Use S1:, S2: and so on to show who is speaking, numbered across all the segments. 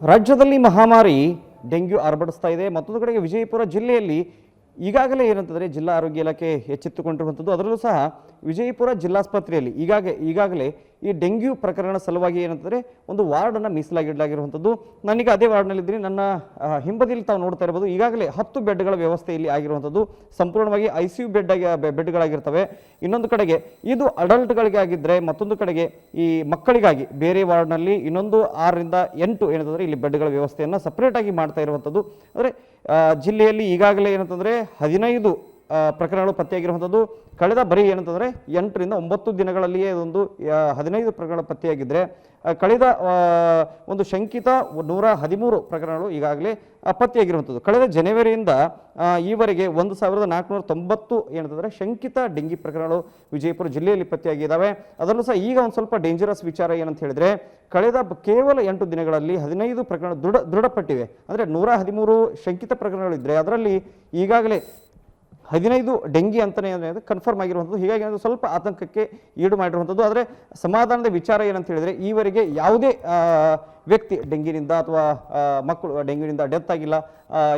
S1: ರಾಜ್ಯದಲ್ಲಿ ಮಹಾಮಾರಿ ಡೆಂಗ್ಯೂ ಹರಡಿಸ್ತಾ ಇದೆ. ಮತ್ತೊಂದು ಕಡೆಗೆ ವಿಜಯಪುರ ಜಿಲ್ಲೆಯಲ್ಲಿ ಈಗಾಗಲೇ ಏನಂತಂದರೆ ಜಿಲ್ಲಾ ಆರೋಗ್ಯ ಇಲಾಖೆ ಎಚ್ಚೆತ್ತುಕೊಂಡಿರುವಂಥದ್ದು ಅದರಲ್ಲೂ ಸಹ ವಿಜಯಪುರ ಜಿಲ್ಲಾಸ್ಪತ್ರೆಯಲ್ಲಿ ಈಗಾಗ ಈಗಾಗಲೇ ಈ ಡೆಂಗ್ಯೂ ಪ್ರಕರಣ ಸಲುವಾಗಿ ಏನಂತಂದರೆ ಒಂದು ವಾರ್ಡನ್ನು ಮೀಸಲಾಗಿಡಲಾಗಿರುವಂಥದ್ದು. ನನಗೆ ಅದೇ ವಾರ್ಡ್ನಲ್ಲಿದ್ದೀನಿ. ನನ್ನ ಹಿಂಬದಿಯಲ್ಲಿ ತಾವು ನೋಡ್ತಾ ಇರ್ಬೋದು. ಈಗಾಗಲೇ ಹತ್ತು ಬೆಡ್ಗಳ ವ್ಯವಸ್ಥೆ ಇಲ್ಲಿ ಆಗಿರುವಂಥದ್ದು. ಸಂಪೂರ್ಣವಾಗಿ ಐ ಸಿ ಯು ಬೆಡ್ ಬೆಡ್ಗಳಾಗಿರ್ತವೆ. ಇನ್ನೊಂದು ಕಡೆಗೆ ಇದು ಅಡಲ್ಟ್ಗಳಿಗೆ ಆಗಿದ್ದರೆ ಮತ್ತೊಂದು ಕಡೆಗೆ ಈ ಮಕ್ಕಳಿಗಾಗಿ ಬೇರೆ ವಾರ್ಡ್ನಲ್ಲಿ ಇನ್ನೊಂದು ಆರರಿಂದ ಎಂಟು ಏನಂತಂದರೆ ಇಲ್ಲಿ ಬೆಡ್ಗಳ ವ್ಯವಸ್ಥೆಯನ್ನು ಸಪ್ರೇಟಾಗಿ ಮಾಡ್ತಾ ಇರುವಂಥದ್ದು. ಅಂದರೆ ಜಿಲ್ಲೆಯಲ್ಲಿ ಈಗಾಗಲೇ ಏನಂತಂದರೆ ಹದಿನೈದು ಪ್ರಕರಣಗಳು ಪತ್ತೆಯಾಗಿರುವಂಥದ್ದು, ಕಳೆದ ಬರೀ ಏನಂತಂದರೆ, ಎಂಟರಿಂದ ಒಂಬತ್ತು ದಿನಗಳಲ್ಲಿಯೇ ಇದೊಂದು ಹದಿನೈದು ಪ್ರಕರಣ ಪತ್ತೆಯಾಗಿದ್ದರೆ ಕಳೆದ ಒಂದು ಶಂಕಿತ ನೂರ ಹದಿಮೂರು ಪ್ರಕರಣಗಳು ಈಗಾಗಲೇ ಪತ್ತೆಯಾಗಿರುವಂಥದ್ದು. ಕಳೆದ ಜನವರಿಯಿಂದ ಈವರೆಗೆ ಒಂದು ಸಾವಿರದ ನಾಲ್ಕುನೂರ ತೊಂಬತ್ತು ಏನಂತಂದರೆ, ಶಂಕಿತ ಡೆಂಗಿ ಪ್ರಕರಣಗಳು ವಿಜಯಪುರ ಜಿಲ್ಲೆಯಲ್ಲಿ ಪತ್ತೆಯಾಗಿದ್ದಾವೆ ಅದರಲ್ಲೂ ಸಹ ಈಗ ಒಂದು ಸ್ವಲ್ಪ ಡೇಂಜರಸ್ ವಿಚಾರ ಏನಂತ ಹೇಳಿದ್ರೆ, ಕಳೆದ ಕೇವಲ ಎಂಟು ದಿನಗಳಲ್ಲಿ ಹದಿನೈದು ಪ್ರಕರಣ ದೃಢ, ದೃಢಪಟ್ಟಿವೆ. ಅಂದರೆ ನೂರ ಹದಿಮೂರು ಶಂಕಿತ ಪ್ರಕರಣಗಳಿದ್ದರೆ ಅದರಲ್ಲಿ ಈಗಾಗಲೇ ಹದಿನೈದು ಡೆಂಗಿ ಅಂತಲೇ ಏನಾದರೂ ಕನ್ಫರ್ಮ್ ಆಗಿರುವಂಥದ್ದು. ಹೀಗಾಗಿ ಅದು ಸ್ವಲ್ಪ ಆತಂಕಕ್ಕೆ ಈಡು ಮಾಡಿರುವಂಥದ್ದು. ಆದರೆ ಸಮಾಧಾನದ ವಿಚಾರ ಏನಂತ ಹೇಳಿದರೆ, ಈವರೆಗೆ ಯಾವುದೇ ವ್ಯಕ್ತಿ ಡೆಂಗಿನಿಂದ ಅಥವಾ ಮಕ್ಕಳು ಡೆಂಗಿನಿಂದ ಡೆತ್ ಆಗಿಲ್ಲ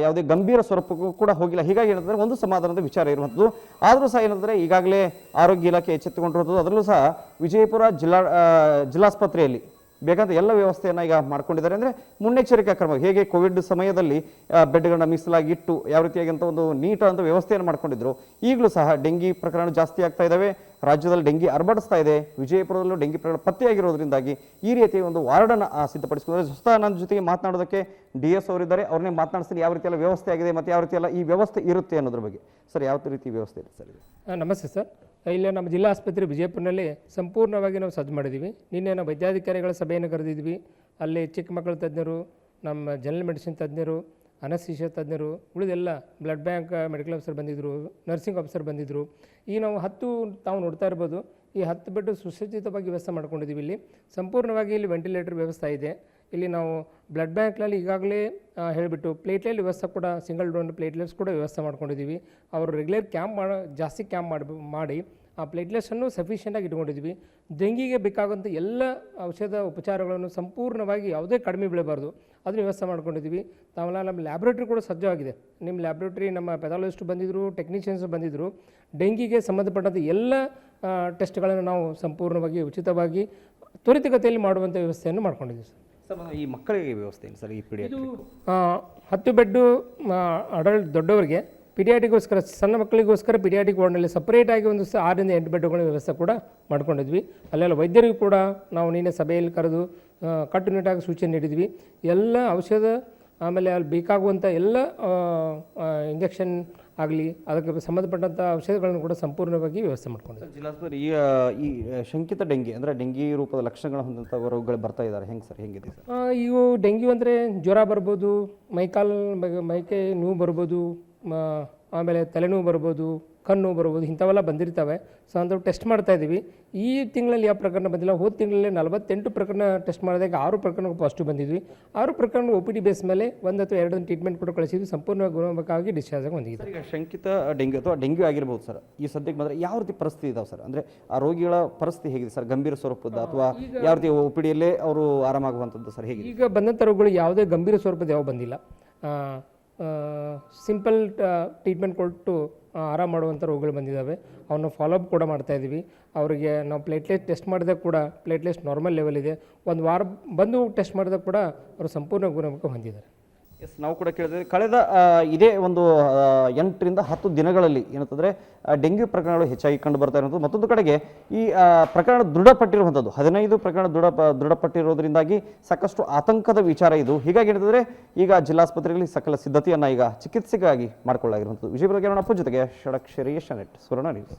S1: ಯಾವುದೇ ಗಂಭೀರ ಸ್ವರೂಪಕ್ಕೂ ಕೂಡ ಹೋಗಿಲ್ಲ. ಹೀಗಾಗಿ ಏನಂದರೆ ಒಂದು ಸಮಾಧಾನದ ವಿಚಾರ ಇರುವಂಥದ್ದು. ಆದರೂ ಸಹ ಏನಂದರೆ ಈಗಾಗಲೇ ಆರೋಗ್ಯ ಇಲಾಖೆ ಎಚ್ಚೆತ್ತುಕೊಂಡಿರುವಂಥದ್ದು. ಅದರಲ್ಲೂ ಸಹ ವಿಜಯಪುರ ಜಿಲ್ಲಾ ಜಿಲ್ಲಾಸ್ಪತ್ರೆಯಲ್ಲಿ ಬೇಕಾದ ಎಲ್ಲ ವ್ಯವಸ್ಥೆಯನ್ನು ಈಗ ಮಾಡ್ಕೊಂಡಿದ್ದಾರೆ. ಅಂದರೆ ಮುನ್ನೆಚ್ಚರಿಕೆ ಕ್ರಮ, ಹೇಗೆ ಕೋವಿಡ್ ಸಮಯದಲ್ಲಿ ಬೆಡ್ಗಳನ್ನ ಮೀಸಲಾಗಿ ಇಟ್ಟು ಯಾವ ರೀತಿಯಾಗಿಂಥ ಒಂದು ನೀಟಾದಂಥ ವ್ಯವಸ್ಥೆಯನ್ನು ಮಾಡ್ಕೊಂಡಿದ್ರು. ಈಗಲೂ ಸಹ ಡೆಂಗಿ ಪ್ರಕರಣ ಜಾಸ್ತಿ ಆಗ್ತಾ ಇದ್ದಾವೆ ರಾಜ್ಯದಲ್ಲಿ ಡೆಂಗಿ ಅರ್ಬಡಿಸ್ತಾ ಇದೆ. ವಿಜಯಪುರದಲ್ಲೂ ಡೆಂಗಿ ಪ್ರಕರಣ ಪತ್ತೆಯಾಗಿರೋದ್ರಿಂದಾಗಿ ಈ ರೀತಿಯ ಒಂದು ವಾರ್ಡನ್ನು ಸಿದ್ಧಪಡಿಸಿದ್ದಾರೆ ಸ್ವಸ್ಥ ನನ್ನ ಜೊತೆಗೆ ಮಾತನಾಡೋದಕ್ಕೆ ಡಿ ಎಸ್ ಅವರಿದ್ದಾರೆ. ಅವ್ರನ್ನೇ ಮಾತನಾಡಿಸ್ತೀನಿ. ಯಾವ ರೀತಿಯೆಲ್ಲ ವ್ಯವಸ್ಥೆ ಆಗಿದೆ ಮತ್ತು ಯಾವ ರೀತಿಯೆಲ್ಲ ಈ ವ್ಯವಸ್ಥೆ ಇರುತ್ತೆ ಅನ್ನೋದ್ರ ಬಗ್ಗೆ. ಸರ್ ಯಾವ ರೀತಿ ವ್ಯವಸ್ಥೆ ಇದೆ ಸರ್
S2: ನಮಸ್ತೆ ಸರ್. ಇಲ್ಲಿ, ನಮ್ಮ ಜಿಲ್ಲಾ ಆಸ್ಪತ್ರೆ ವಿಜಯಪುರನಲ್ಲಿ ಸಂಪೂರ್ಣವಾಗಿ ನಾವು ಸಜ್ಜು ಮಾಡಿದ್ದೀವಿ. ನಿನ್ನೆ ನಾವು ವೈದ್ಯಾಧಿಕಾರಿಗಳ ಸಭೆಯನ್ನು ಕರೆದಿದ್ವಿ ಅಲ್ಲಿ ಚಿಕ್ಕ ಮಕ್ಕಳ ತಜ್ಞರು, ನಮ್ಮ ಜನರಲ್ ಮೆಡಿಸಿನ್ ತಜ್ಞರು ಅನಸ್ಸಿಷ ತಜ್ಞರು ಉಳಿದೆಲ್ಲ ಬ್ಲಡ್ ಬ್ಯಾಂಕ್ ಮೆಡಿಕಲ್ ಆಫೀಸರ್ ಬಂದಿದ್ದರು ನರ್ಸಿಂಗ್ ಆಫೀಸರ್ ಬಂದಿದ್ದರು ಈ ನಾವು ಹತ್ತು ತಾವು ನೋಡ್ತಾ ಇರ್ಬೋದು. ಈ ಹತ್ತು ಬೆಡ್ ಸುಸಜ್ಜಿತವಾಗಿ ವ್ಯವಸ್ಥೆ ಮಾಡ್ಕೊಂಡಿದ್ದೀವಿ ಇಲ್ಲಿ. ಸಂಪೂರ್ಣವಾಗಿ ಇಲ್ಲಿ ವೆಂಟಿಲೇಟರ್ ವ್ಯವಸ್ಥೆ ಇದೆ. ಇಲ್ಲಿ ನಾವು ಬ್ಲಡ್ ಬ್ಯಾಂಕ್ನಲ್ಲಿ ಈಗಾಗಲೇ ಹೇಳಿಬಿಟ್ಟು ಪ್ಲೇಟ್ಲೆಟ್ ವ್ಯವಸ್ಥೆ ಕೂಡ, ಸಿಂಗಲ್ ಡೋನ್ ಪ್ಲೇಟ್ಲೆಟ್ಸ್ ಕೂಡ ವ್ಯವಸ್ಥೆ ಮಾಡ್ಕೊಂಡಿದ್ದೀವಿ. ಅವರು ರೆಗ್ಯುಲರ್ ಕ್ಯಾಂಪ್ ಮಾಡಿ, ಜಾಸ್ತಿ ಕ್ಯಾಂಪ್ ಮಾಡಿ ಮಾಡಿ ಆ ಪ್ಲೇಟ್ಲೆಟ್ಸನ್ನು ಸಫಿಷಿಯೆಂಟಾಗಿ ಇಟ್ಕೊಂಡಿದ್ದೀವಿ. ಡೆಂಗಿಗೆ ಬೇಕಾಗುವಂಥ ಎಲ್ಲ ಔಷಧ ಉಪಚಾರಗಳನ್ನು ಸಂಪೂರ್ಣವಾಗಿ ಯಾವುದೇ ಕಡಿಮೆ ಬೀಳಬಾರ್ದು. ಅದನ್ನು ವ್ಯವಸ್ಥೆ ಮಾಡ್ಕೊಂಡಿದ್ದೀವಿ. ತಾವೆಲ್ಲ ನಮ್ಮ ಲ್ಯಾಬ್ರೇಟ್ರಿ ಕೂಡ ಸಜ್ಜವಾಗಿದೆ ನಿಮ್ಮ ಲ್ಯಾಬ್ರೇಟ್ರಿ, ನಮ್ಮ ಪೆಥಾಲಜಿಸ್ಟ್ ಬಂದಿದ್ದರು, ಟೆಕ್ನಿಷಿಯನ್ಸ್ ಬಂದಿದ್ದರು. ಡೆಂಗಿಗೆ ಸಂಬಂಧಪಟ್ಟಂಥ ಎಲ್ಲ ಟೆಸ್ಟ್ಗಳನ್ನು ನಾವು ಸಂಪೂರ್ಣವಾಗಿ ಉಚಿತವಾಗಿ, ತ್ವರಿತಗತಿಯಲ್ಲಿ ಮಾಡುವಂಥ ವ್ಯವಸ್ಥೆಯನ್ನು ಮಾಡ್ಕೊಂಡಿದ್ದೀವಿ ಸರ್.
S1: ಸರ್ ಈ ಮಕ್ಕಳಿಗೆ ವ್ಯವಸ್ಥೆ ಏನು ಸರ್ ಈ ಪಿಡಿ
S2: ಆ, ಹತ್ತು ಬೆಡ್ಡು ಅಡಲ್ಟ್ ದೊಡ್ಡವರಿಗೆ ಪಿಡಿಯಾಟಿಗೋಸ್ಕರ ಸಣ್ಣ ಮಕ್ಕಳಿಗೋಸ್ಕರ ಪಿಡಿಯಾಟಿಕ್ ವಾರ್ಡ್ನಲ್ಲಿ ಸಪ್ರೇಟಾಗಿ ಒಂದು ಸ ಆರರಿಂದ ಎಂಟು ಬೆಡ್ಗಳ ವ್ಯವಸ್ಥೆ ಕೂಡ ಮಾಡ್ಕೊಂಡಿದ್ವಿ. ಅಲ್ಲೆಲ್ಲ ವೈದ್ಯರಿಗೂ ಕೂಡ ನಾವು ನಿನ್ನೆ ಸಭೆಯಲ್ಲಿ ಕರೆದು ಕಟ್ಟುನಿಟ್ಟಾಗಿ ಸೂಚನೆ ನೀಡಿದ್ವಿ. ಎಲ್ಲ ಔಷಧ ಆಮೇಲೆ ಅಲ್ಲಿ ಬೇಕಾಗುವಂಥ ಎಲ್ಲ ಇಂಜೆಕ್ಷನ್ ಆಗಲಿ ಅದಕ್ಕೆ ಸಂಬಂಧಪಟ್ಟಂಥ ಔಷಧಗಳನ್ನು ಕೂಡ ಸಂಪೂರ್ಣವಾಗಿ ವ್ಯವಸ್ಥೆ ಮಾಡ್ಕೊಂಡಿದ್ದಾರೆ.
S1: ಜಿಲ್ಲಾಸ್ಪತ್ರೆ ಈ ಈ ಶಂಕಿತ ಡೆಂಗಿ ಅಂದರೆ ಡೆಂಗಿ ರೂಪದ ಲಕ್ಷಣಗಳು ಹೊಂದಂಥ ರೋಗಗಳು ಬರ್ತಾ ಇದ್ದಾರೆ ಹೆಂಗೆ ಸರ್ ಹೆಂಗಿದೆ ಸರ್?
S2: ಇವು ಡೆಂಗ್ಯೂ ಅಂದರೆ ಜ್ವರ ಬರ್ಬೋದು ಮೈಕಾಲ್ ಮೈಕೈ ನೋವು ಬರ್ಬೋದು ಆಮೇಲೆ ತಲೆನೋವು ಬರ್ಬೋದು ಕಣ್ಣು ಬರ್ಬೋದು ಇಂಥವೆಲ್ಲ ಬಂದಿರ್ತವೆ. ಸೊ ಅಂಥವು ಟೆಸ್ಟ್ ಮಾಡ್ತಾ ಇದ್ದೀವಿ. ಈ ತಿಂಗಳಲ್ಲಿ ಯಾವ ಪ್ರಕರಣ ಬಂದಿಲ್ಲ. ಹೋದ ತಿಂಗಳಲ್ಲಿ ನಲವತ್ತೆಂಟು ಪ್ರಕರಣ ಟೆಸ್ಟ್ ಮಾಡಿದಾಗ ಆರು ಪ್ರಕರಣ ಪಾಸಿಟಿವ್ ಬಂದಿದ್ವಿ. ಆರು ಪ್ರಕರಣ ಒ ಪಿ ಡಿ ಬೇಸ್ ಮೇಲೆ ಒಂದು ಅಥವಾ ಎರಡನ್ನು ಟ್ರೀಟ್ಮೆಂಟ್ ಕೂಡ ಕಳಿಸಿದ್ವಿ. ಸಂಪೂರ್ಣ ಗುಣಮುಖವಾಗಿ ಡಿಸ್ಚಾರ್ಜ್ ಆಗಿ ಬಂದಿದೆ
S1: ಈಗ ಶಂಕಿತ ಡೆಂಗ್ಯೂ ಅಥವಾ ಡೆಂಗ್ಯೂ ಆಗಿರ್ಬೋದು ಸರ್. ಈ ಸದ್ಯಕ್ಕೆ ಬಂದರೆ ಯಾವ ರೀತಿ ಪರಿಸ್ಥಿತಿ ಇದಾವೆ ಸರ್? ಅಂದರೆ ಆ ರೋಗಿಗಳ ಪರಿಸ್ಥಿತಿ ಹೇಗಿದೆ ಸರ್? ಗಂಭೀರ ಸ್ವರೂಪದ ಅಥವಾ ಯಾವ ರೀತಿ ಒ ಪಿ ಡಿಯಲ್ಲೇ ಅವರು ಆರಾಮಾಗುವಂಥದ್ದು ಸರ್ ಹೇಗೆ
S2: ಈಗ ಬಂದಂಥ ರೋಗಗಳು ಯಾವುದೇ ಗಂಭೀರ ಸ್ವರೂಪದ ಯಾವ ಬಂದಿಲ್ಲ. ಸಿಂಪಲ್ ಟ್ರೀಟ್ಮೆಂಟ್ ಕೊಟ್ಟು ಆರಾಮ ಮಾಡುವಂಥ ರೋಗಗಳು ಬಂದಿದ್ದಾವೆ ಅವನ್ನ ಫಾಲೋಅಪ್ ಕೂಡ ಮಾಡ್ತಾ ಇದ್ದೀವಿ ಅವರಿಗೆ ನಾವು ಪ್ಲೇಟ್ಲೆಟ್ ಟೆಸ್ಟ್ ಮಾಡಿದಾಗ ಕೂಡ ಪ್ಲೇಟ್ಲೆಟ್ಸ್ ನಾರ್ಮಲ್ ಲೆವೆಲ್ ಇದೆ. ಒಂದು ವಾರ ಬಂದು ಟೆಸ್ಟ್ ಮಾಡಿದಾಗ ಕೂಡ ಅವರು ಸಂಪೂರ್ಣ ಗುಣಮುಖ ಹೊಂದಿದ್ದಾರೆ.
S1: ಎಸ್ ನಾವು ಕೂಡ ಕೇಳಿದ್ರೆ ಕಳೆದ ಇದೇ ಒಂದು ಎಂಟರಿಂದ ಹತ್ತು ದಿನಗಳಲ್ಲಿ ಏನಂತಂದರೆ ಡೆಂಗ್ಯೂ ಪ್ರಕರಣಗಳು ಹೆಚ್ಚಾಗಿ ಕಂಡು ಬರ್ತಾ ಇರುವಂಥದ್ದು. ಮತ್ತೊಂದು ಕಡೆಗೆ ಈ ಪ್ರಕರಣ ದೃಢಪಟ್ಟಿರುವಂಥದ್ದು, ಹದಿನೈದು ಪ್ರಕರಣ ದೃಢ, ದೃಢಪಟ್ಟಿರೋದ್ರಿಂದಾಗಿ ಸಾಕಷ್ಟು ಆತಂಕದ ವಿಚಾರ ಇದು. ಹೀಗಾಗಿ ಏನಂತಂದರೆ, ಈಗ ಜಿಲ್ಲಾಸ್ಪತ್ರೆಗಳಲ್ಲಿ ಸಕಲ ಸಿದ್ಧತೆಯನ್ನು ಈಗ ಚಿಕಿತ್ಸೆಗಾಗಿ ಮಾಡಿಕೊಳ್ಳಾಗಿರುವಂಥದ್ದು ವಿಜಯಪುರ ಕಿರಣ ಅಪ್ಪು ಜೊತೆಗೆ ಷಡಕ್ಷರಿ ಶನೆಟ್ ಸುವರ್ಣ ನ್ಯೂಸ್